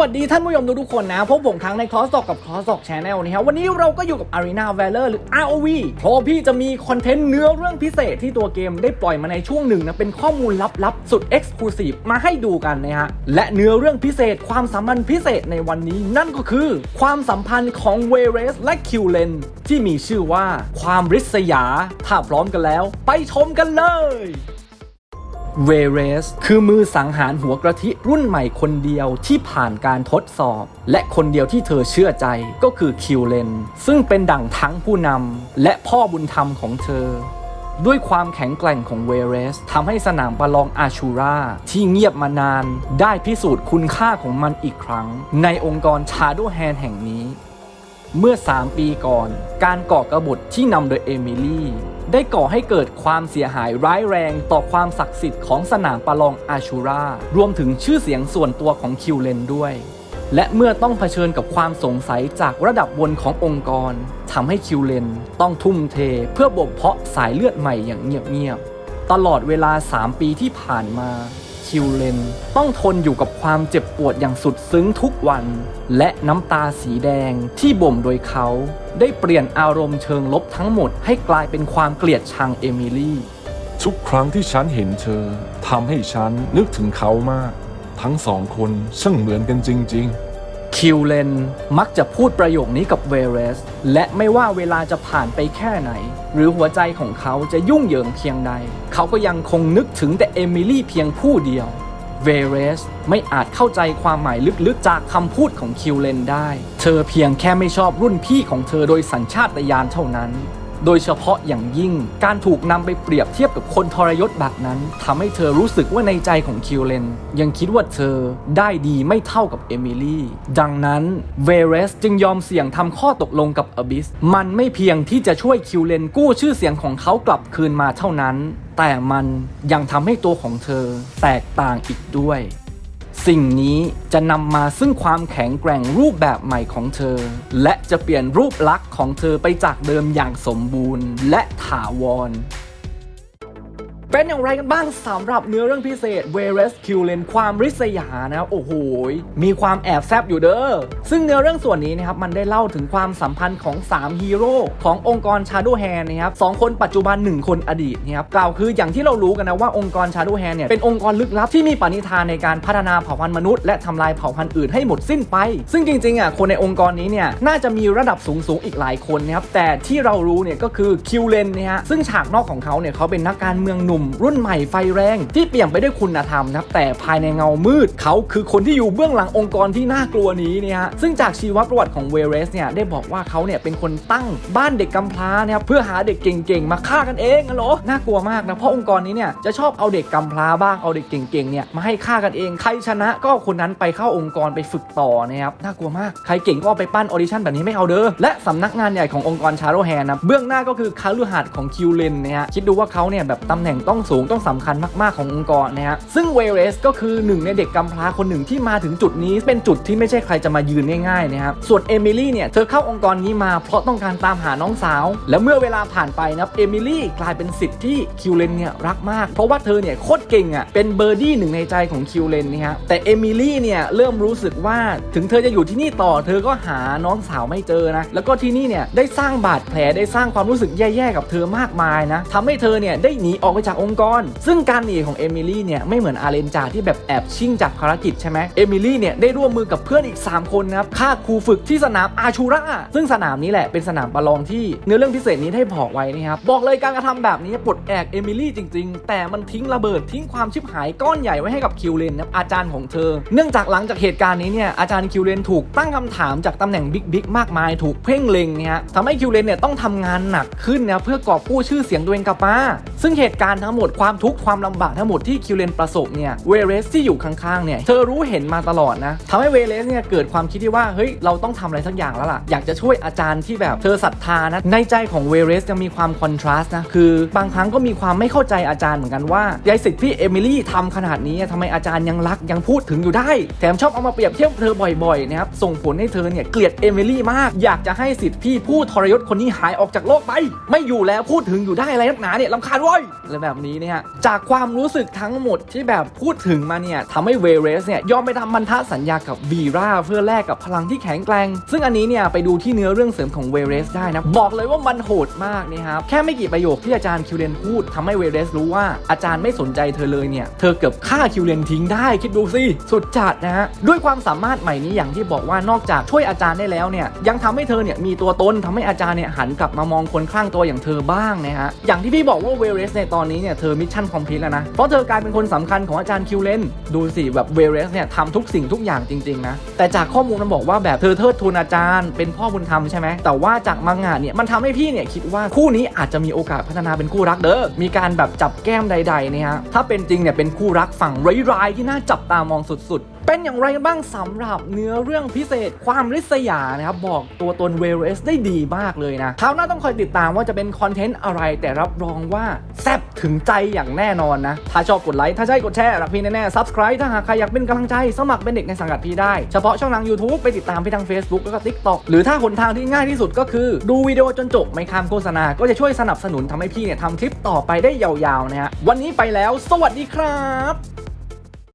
วัสดีท่านผู้ชมทุกคนนะ พบผมครั้งในคลอสตอกกับคลอสตอกแชนแนลนะครับวันนี้เราก็อยู่กับ Arena Valor หรือ ROV เพราะพี่จะมีคอนเทนต์เนื้อเรื่องพิเศษที่ตัวเกมได้ปล่อยมาในช่วงหนึ่งนะ เป็นข้อมูลลับๆ สุด Exclusive มาให้ดูกันนะฮะ และเนื้อเรื่องพิเศษความสัมพันธ์พิเศษในวันนี้นั่นก็คือ ความสัมพันธ์ของเวเรสและคิวเลนที่มีชื่อว่าความริษยา ถ้าพร้อมกันแล้ว ไปชมกันเลย เวเรส คือมือสังหารหัวกระทิรุ่นใหม่คนเดียวที่ผ่านการทดสอบ และคนเดียวที่เธอเชื่อใจก็คือคิวเลน ซึ่งเป็นดั่งทั้งผู้นำและพ่อบุญธรรมของเธอด้วยความแข็งแกร่งของเวเรสทำให้สนามประลองอาชูราที่เงียบมานาน ได้พิสูจน์คุณค่าของมันอีกครั้ง ในองค์กรชาโดแฮนแห่งนี้ เมื่อ 3 ปีก่อน การก่อกบฏที่นำโดยเอมิลี่ ได้ก่อให้เกิดความเสียหายร้ายแรงต่อความศักดิ์สิทธิ์ของสนามประลองอาชูรารวมถึงชื่อเสียงส่วนตัวของคิวเลนด้วย และเมื่อต้องเผชิญกับความสงสัยจากระดับบนขององค์กรทำให้คิวเลนต้องทุ่มเทเพื่อบ่มเพาะสายเลือดใหม่อย่างเงียบๆตลอดเวลา 3 ปีที่ผ่านมาคิวเลนต้องทนอยู่กับความเจ็บปวดอย่างสุดซึ้งทุกวัน และน้ำตาสีแดงที่บ่มโดยเขา ได้เปลี่ยนอารมณ์เชิงลบทั้งหมดให้กลายเป็นความเกลียดชังเอมิลี่ ทุกครั้งที่ฉันเห็นเธอทำให้ฉันนึกถึงเขามาก ทั้งสองคนช่างเหมือนกันจริงคิวเลนมักจะพูดประโยคนี้กับเวเรส และไม่ว่าเวลาจะผ่านไปแค่ไหน หรือหัวใจของเขาจะยุ่งเหยิงเพียงใด เขาก็ยังคงนึกถึงแต่เอมิลี่เพียงผู้เดียว เวเรสไม่อาจเข้าใจความหมายลึกๆจากคำพูดของคิวเลนได้ เธอเพียงแค่ไม่ชอบรุ่นพี่ของเธอโดยสัญชาตญาณเท่านั้น โดยเฉพาะอย่างยิ่งการถูกนำไปเปรียบเทียบกับคนทรยศแบบนั้นทำให้เธอรู้สึกว่าในใจของคิวเลนยังคิดว่าเธอได้ดีไม่เท่ากับเอมิลี่ดังนั้นเวเรสจึงยอมเสี่ยงทำข้อตกลงกับอบิส มันไม่เพียงที่จะช่วยคิวเลนกู้ชื่อเสียงของเขากลับคืนมาเท่านั้น แต่มันยังทำให้ตัวของเธอแตกต่างอีกด้วย สิ่งนี้จะนำมาซึ่งความแข็งแกร่งรูปแบบใหม่ของเธอ และจะเปลี่ยนรูปลักษณ์ของเธอไปจากเดิมอย่างสมบูรณ์ และถาวร เป็นอย่างไรกันบ้างสำหรับเนื้อเรื่องพิเศษ w e r e s q u l e n ความริษยานะครับโอ้โหมีความแอบแซบอยู่เด้อซึ่งเนื้อเรื่องส่วนนี้นะครับมันได้เล่าถึงความสัมพันธ์ของ 3 ฮีโร่ขององค์กร Shadow Hand นะครับสองคนปัจจุบัน 1 คนอดีตนะครับกล่าวคืออย่างที่เรารู้กันนะว่าองค์กร Shadow Hand เนี่ยเป็นองค์กรลึกลับที่มีปณิธานในการพัฒนาเผ่าพันธุ์มนุษย์และทำลายเผ่าพันธุ์อื่นให้หมดสิ้นไป ซึ่งจริงๆอะคนในองค์กรนี้เนี่ยน่าจะมีระดับสูงสูงๆอีกหลายคนนะครับแต่ที่เรารู้เนี่ยก็คือคิวเลนนี่ยฮะซึ่งฉากนอกของเขาเนี่ยเขาเป็นนักการเมืองหนุ่มรุ่นใหม่ไฟแรง ที่เปี่ยมไปด้วยคุณธรรมนะครับแต่ภายในเงามืด เขาคือคนที่อยู่เบื้องหลังองค์กรที่น่ากลัวนี้เนี่ยฮะซึ่งจากชีวประวัติของเวเรสเนี่ยได้บอกว่าเขาเนี่ยเป็นคนตั้งบ้านเด็กกำพร้านะครับเพื่อหาเด็กเก่งๆ มาฆ่ากันเองอะเหรอน่ากลัวมากนะเพราะองค์กรนี้เนี่ยจะชอบเอาเด็กกำพร้าบ้างเอาเด็กเก่งๆเนี่ยมาให้ฆ่ากันเองใครชนะก็คนนั้นไปเข้าองค์กรไปฝึกต่อนะครับน่ากลัวมากใครเก่งก็ไปปั้นออดิชั่นแบบนี้ไม่เอาเด้อและสำนักงานใหญ่ขององค์กรชาโรแฮนนะเบื้องหน้าก็คือคาลือหัดของคิวเลนนะฮะคิดดูว่าเขาเนี่ยแบบตำแหน่งต้ององสูงต้องสำคัญมาก ๆ ขององค์กรนะฮะซึ่งเวเรสก็คือหนึ่งในเด็กกำพร้าคนหนึ่งที่มาถึงจุดนี้ เป็นจุดที่ไม่ใช่ใครจะมายืนง่าย ๆ นะครับ ส่วนเอมิลี่เนี่ย เธอเข้าองค์กรนี้มาเพราะต้องการตามหาน้องสาว แล้วเมื่อเวลาผ่านไปนะเอมิลี่กลายเป็นสิทธิ์ที่คิวเลนเนี่ยรักมาก เพราะว่าเธอเนี่ยโคตรเก่งอะเป็นเบอร์ดี้หนึ่งในใจของคิวเลนนะฮะแต่เอมิลี่เนี่ยเริ่มรู้สึกว่าถึงเธอจะอยู่ที่นี่ต่อ เธอก็หาน้องสาวไม่เจอนะแล้วก็ที่นี่เนี่ยได้สร้างบาดแผลได้สร้างความรู้สึกแย่ๆกับเธอมากมายนะทำให้เธอเนี่ยได้หนีออกไปจากองค์กร ซึ่งการหนีของเอมิลี่เนี่ยไม่เหมือนอาเรนจาที่แบบแอบชิ่งจากภารกิจใช่ไหมเอมิลี่เนี่ยได้ร่วมมือกับเพื่อนอีก 3 คนนะครับฆ่าครูฝึกที่สนามอาชูราซึ่งสนามนี้แหละเป็นสนามประลองที่เนื้อเรื่องพิเศษนี้ได้บอกไว้นะครับบอกเลยการกระทำแบบนี้ปลดแอกเอมิลี่จริง ๆ แต่มันทิ้งระเบิดทิ้งความชิบหายก้อนใหญ่ไว้ให้กับคิวเลนนะครับอาจารย์ของเธอ เนื่องจากหลังจากเหตุการณ์นี้เนี่ยอาจารย์คิวเลนถูกตั้งคำถามจากตำแหน่งบิ๊กๆมากมายถูกเพ่งเล็งเนี่ยทำให้คิวเลนเนี่ยต้องทำงานหนักขึ้นนะเพื่อกอบกู้ชื่อเสียงตัวเองกลับมาซึ่งเหตุการณ์ทั้งหมดความทุกข์ความลำบากทั้งหมดที่คิวเลนประสบเนี่ยเวเรสที่อยู่ข้างๆเนี่ยเธอรู้เห็นมาตลอดนะทำให้เวเรสเนี่ยเกิดความคิดที่ว่าเฮ้ยเราต้องทำอะไรสักอย่างแล้วล่ะ อยากจะช่วยอาจารย์ที่แบบเธอศรัทธานะในใจของเวเรสยังมีความคอนทราสต์นะคือบางครั้งก็มีความไม่เข้าใจอาจารย์เหมือนกันว่ายายสิทธิ์พี่เอมิลี่ทำขนาดนี้ทำไมอาจารย์ยังรักยังพูดถึงอยู่ได้ แถมชอบเอามาเปรียบเทียบเธอบ่อยๆนะครับส่งผลให้เธอเนี่ยเกลียดเอมิลี่มาก อยากจะให้สิทธิ์พี่ผู้ทรยศคนนี้หายออกจากโลกไป ไม่อยู่แล้วพูดถึงอยู่ได้อะไรนักหนาเนี่ยลำคาญว้ยเลยแบบแบบนี้เนี่ยจากความรู้สึกทั้งหมดที่แบบพูดถึงมาเนี่ยทำให้เวเรสเนี่ยยอมไปทำพันธสัญญากับวีราเพื่อแลกกับพลังที่แข็งแกร่งซึ่งอันนี้เนี่ยไปดูที่เนื้อเรื่องเสริมของเวเรสได้นะบอกเลยว่ามันโหดมากนี่ครับแค่ไม่กี่ประโยคที่อาจารย์คิวเลนพูดทำให้เวเรสรู้ว่าอาจารย์ไม่สนใจเธอเลยเนี่ยเธอเกือบฆ่าคิวเลนทิ้งได้คิดดูสิสุดจัดนะฮะด้วยความสามารถใหม่นี้อย่างที่บอกว่านอกจากช่วยอาจารย์ได้แล้วเนี่ยยังทำให้เธอเนี่ยมีตัวตนทำให้อาจารย์เนี่ยหันกลับมามองคนข้างตัวอย่างเธอบ้างนะฮะอย่างที่พี่บอกว่าเวเรสในตอนนี้เนี่ยเธอมิชชั่นคอมพลีทแล้วนะ เพราะเธอกลายเป็นคนสำคัญของอาจารย์คิวเลนดูสิแบบเวเรสเนี่ยทำทุกสิ่งทุกอย่างจริงๆนะแต่จากข้อมูลมันบอกว่าแบบเธอเทิดทูนอาจารย์เป็นพ่อบุญธรรมใช่ไหมแต่ว่าจากมังงะเนี่ยมันทำให้พี่เนี่ยคิดว่าคู่นี้อาจจะมีโอกาสพัฒนาเป็นคู่รักเด้อมีการแบบจับแก้มใดๆเนี่ยฮะถ้าเป็นจริงเนี่ยเป็นคู่รักฝั่งร้ายๆที่น่าจับตามองสุดๆ เป็นอย่างไรกันบ้างสำหรับเนื้อเรื่องพิเศษความริษยานะครับ บอกตัวตนเวเรสได้ดีมากเลยนะคราวหน้าต้องคอยติดตามว่าจะเป็นคอนเทนต์อะไร แต่รับรองว่าแซ่บถึงใจอย่างแน่นอนนะ ถ้าชอบกดไลค์ถ้าใช่กดแชร์รักพี่แน่ๆ subscribe ถ้าหากใครอยากเป็นกำลังใจสมัครเป็นเด็กในสังกัดพี่ได้ เฉพาะช่องทาง YouTube ไปติดตามพี่ทาง Facebook แล้วก็ TikTok หรือถ้าหนทางที่ง่ายที่สุดก็คือ ดูวิดีโอจนจบไม่ข้ามโฆษณา ก็จะช่วยสนับสนุนทำให้พี่เนี่ยทำคลิปต่อไปได้ยาวๆนะฮะวันนี้ไปแล้ว สวัสดีครับ